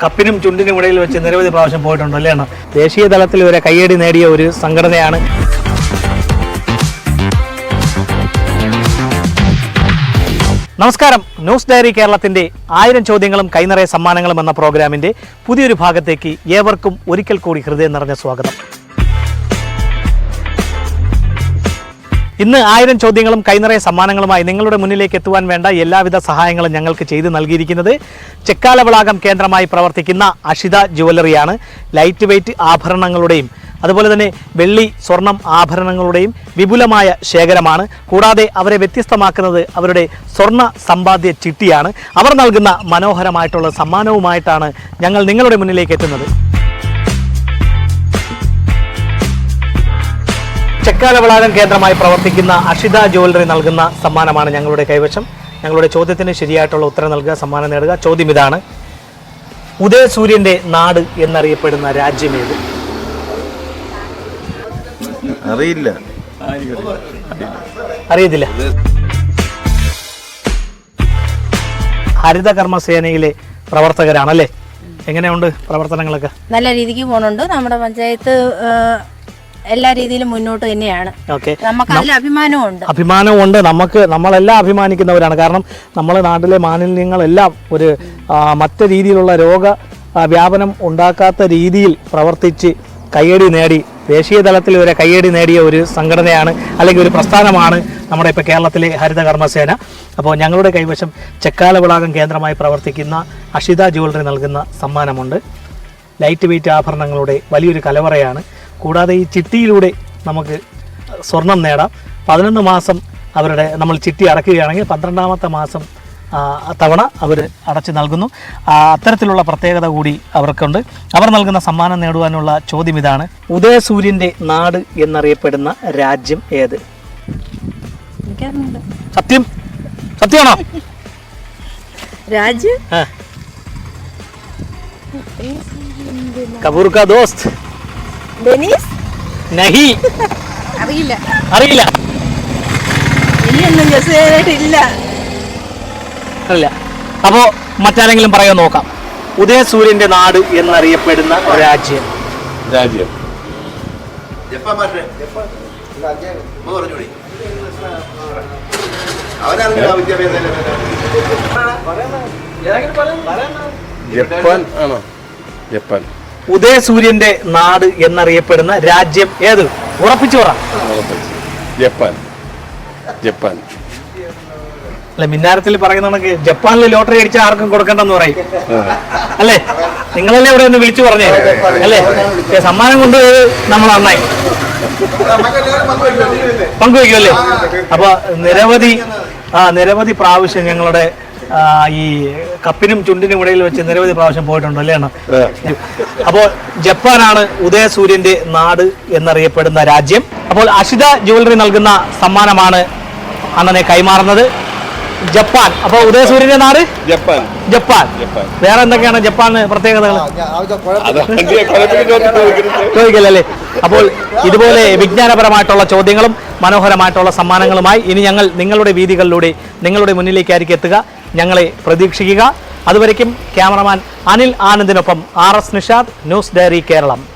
കപ്പിനും ചുണ്ടിനും ഇടയിൽ വെച്ച് നിരവധി പ്രാവശ്യം പോയിട്ടുണ്ട് അല്ലേ ദേശീയ തലത്തിൽ വരെ കയ്യടി നേടിയ ഒരു സംഘടനയാണ്. നമസ്കാരം. ന്യൂസ് ഡയറി കേരളത്തിന്റെ ആയിരം ചോദ്യങ്ങളും കൈനിറയ സമ്മാനങ്ങളും എന്ന പ്രോഗ്രാമിന്റെ പുതിയൊരു ഭാഗത്തേക്ക് ഏവർക്കും ഒരിക്കൽ കൂടി ഹൃദയം നിറഞ്ഞ സ്വാഗതം. ഇന്ന് ആയിരം ചോദ്യങ്ങളും കൈനിറയ സമ്മാനങ്ങളുമായി നിങ്ങളുടെ മുന്നിലേക്ക് എത്തുവാൻ വേണ്ട എല്ലാവിധ സഹായങ്ങളും ഞങ്ങൾക്ക് ചെയ്തു നൽകിയിരിക്കുന്നത് ചെക്കാലവളാകം കേന്ദ്രമായി പ്രവർത്തിക്കുന്ന അഷിത ജുവലറിയാണ് ലൈറ്റ് വെയ്റ്റ് ആഭരണങ്ങളുടെയും അതുപോലെ തന്നെ വെള്ളി സ്വർണം ആഭരണങ്ങളുടെയും വിപുലമായ ശേഖരമാണ്. കൂടാതെ അവരെ വ്യത്യസ്തമാക്കുന്നത് അവരുടെ സ്വർണ സമ്പാദ്യ ചിട്ടിയാണ്. അവർ നൽകുന്ന മനോഹരമായിട്ടുള്ള സമ്മാനവുമായിട്ടാണ് ഞങ്ങൾ നിങ്ങളുടെ മുന്നിലേക്ക് എത്തുന്നത്. ചെക്കാലവളാകം കേന്ദ്രമായി പ്രവർത്തിക്കുന്ന അഷിത ജ്വല്ലറി നൽകുന്ന സമ്മാനമാണ് ഞങ്ങളുടെ കൈവശം. ഞങ്ങളുടെ ചോദ്യത്തിന് ശരിയായിട്ടുള്ള ഉത്തരം നൽകുക സമ്മാനം നേടുക. ചോദ്യം ഇതാണ്. ഉദയസൂര്യന്റെ നാട് എന്നറിയപ്പെടുന്ന രാജ്യമേത്? അറിയില്ല. അറിയത്തില്ല. ഹരിത കർമ്മസേനയിലെ പ്രവർത്തകരാണല്ലേ? എങ്ങനെയുണ്ട് പ്രവർത്തനങ്ങളൊക്കെ? നല്ല രീതിക്ക് പോകുന്നുണ്ട് നമ്മുടെ പഞ്ചായത്ത് എല്ലാ രീതിയിലും മുന്നോട്ട് തന്നെയാണ്. ഓക്കെ. നമുക്ക് അതിൽ അഭിമാനമുണ്ട് അഭിമാനമുണ്ട് നമുക്ക് നമ്മളെല്ലാം അഭിമാനിക്കുന്നവരാണ്. കാരണം നമ്മളെ നാട്ടിലെ മാലിന്യങ്ങളെല്ലാം ഒരു മറ്റു രീതിയിലുള്ള രോഗ വ്യാപനം ഉണ്ടാക്കാത്ത രീതിയിൽ പ്രവർത്തിച്ച് കയ്യടി നേടി ദേശീയ തലത്തിൽ വരെ കയ്യടി നേടിയ ഒരു സംഘടനയാണ് അല്ലെങ്കിൽ ഒരു പ്രസ്ഥാനമാണ് നമ്മുടെ ഇപ്പോൾ കേരളത്തിലെ ഹരിത കർമ്മസേന. അപ്പോൾ ഞങ്ങളുടെ കൈവശം ചെക്കാലവിളാകം കേന്ദ്രമായി പ്രവർത്തിക്കുന്ന അഷിത ജ്വല്ലറി നൽകുന്ന സമ്മാനമുണ്ട്. ലൈറ്റ് വെയിറ്റ് ആഭരണങ്ങളുടെ വലിയൊരു കലവറയാണ് കൂടാതെ ഈ ചിട്ടിയിലൂടെ നമുക്ക് സ്വർണം നേടാം. പതിനൊന്ന് മാസം അവരുടെ നമ്മൾ ചിട്ടി അടക്കുകയാണെങ്കിൽ പന്ത്രണ്ടാമത്തെ മാസം തവണ അവർ അടച്ചു നൽകുന്നു. അത്തരത്തിലുള്ള പ്രത്യേകത കൂടി അവർക്കുണ്ട്. അവർ നൽകുന്ന സമ്മാനം നേടുവാനുള്ള ചോദ്യം ഇതാണ്. ഉദയസൂര്യന്റെ നാട് എന്നറിയപ്പെടുന്ന രാജ്യം ഏത്. സത്യം? സത്യമാണോ? രാജ്യം. കപൂർ കാ ദോസ്ത്. ഡെനീസ്? നഹി. അറിയില്ല. അറിയില്ല. ഇനിയൊന്നും ഗസ് അല്ല അപ്പോ മറ്റാരെങ്കിലും പറയാൻ നോക്കാം. ഉദയസൂര്യന്റെ നാട് എന്നറിയപ്പെടുന്ന രാജ്യം. രാജ്യം. ജപ്പാൻ ആണോ? ജപ്പാൻ. ഉദയസൂര്യന്റെ നാട് എന്നറിയപ്പെടുന്ന രാജ്യം ഏത്? ഉറപ്പിച്ചു പറ. ജപ്പാൻ. ജപ്പാൻ. അല്ല മിന്നാരത്തിൽ പറയുന്ന ജപ്പാനിൽ ലോട്ടറി അടിച്ച ആർക്കും കൊടുക്കണ്ടെന്ന് പറയും. അല്ലേ? നിങ്ങളല്ലേ ഇവിടെ ഒന്ന് വിളിച്ചു പറഞ്ഞേ. അല്ലേ? സമ്മാനം കൊണ്ടുപോയത് നമ്മൾ നന്നായി. പങ്കുവയ്ക്കുമല്ലേ അപ്പൊ നിരവധി ആ നിരവധി പ്രാവശ്യം ഞങ്ങളുടെ ഈ കപ്പിനും ചുണ്ടിനും ഇടയിൽ വെച്ച് നിരവധി പ്രാവശ്യം പോയിട്ടുണ്ട് അല്ലേ അപ്പോൾ ജപ്പാനാണ് ഉദയസൂര്യന്റെ നാട് എന്നറിയപ്പെടുന്ന രാജ്യം. അപ്പോൾ അഷിത ജ്വല്ലറി നൽകുന്ന സമ്മാനമാണ് അണ്ണനെ കൈമാറുന്നത്. ജപ്പാൻ. അപ്പൊ ഉദയസൂര്യന്റെ നാട്? ജപ്പാൻ. ജപ്പാൻ. വേറെ എന്തൊക്കെയാണ് ജപ്പാന് പ്രത്യേകതകൾ ചോദിക്കില്ലല്ലേ അപ്പോൾ ഇതുപോലെ വിജ്ഞാനപരമായിട്ടുള്ള ചോദ്യങ്ങളും മനോഹരമായിട്ടുള്ള സമ്മാനങ്ങളുമായി ഇനി ഞങ്ങൾ നിങ്ങളുടെ വീതികളിലൂടെ നിങ്ങളുടെ മുന്നിലേക്കായിരിക്കും എത്തുക. ഞങ്ങളെ പ്രതീക്ഷിക്കുക. അതുവരയ്ക്കും cameraman Anil ആനന്ദിനൊപ്പം R S Nishad news diary Keralam.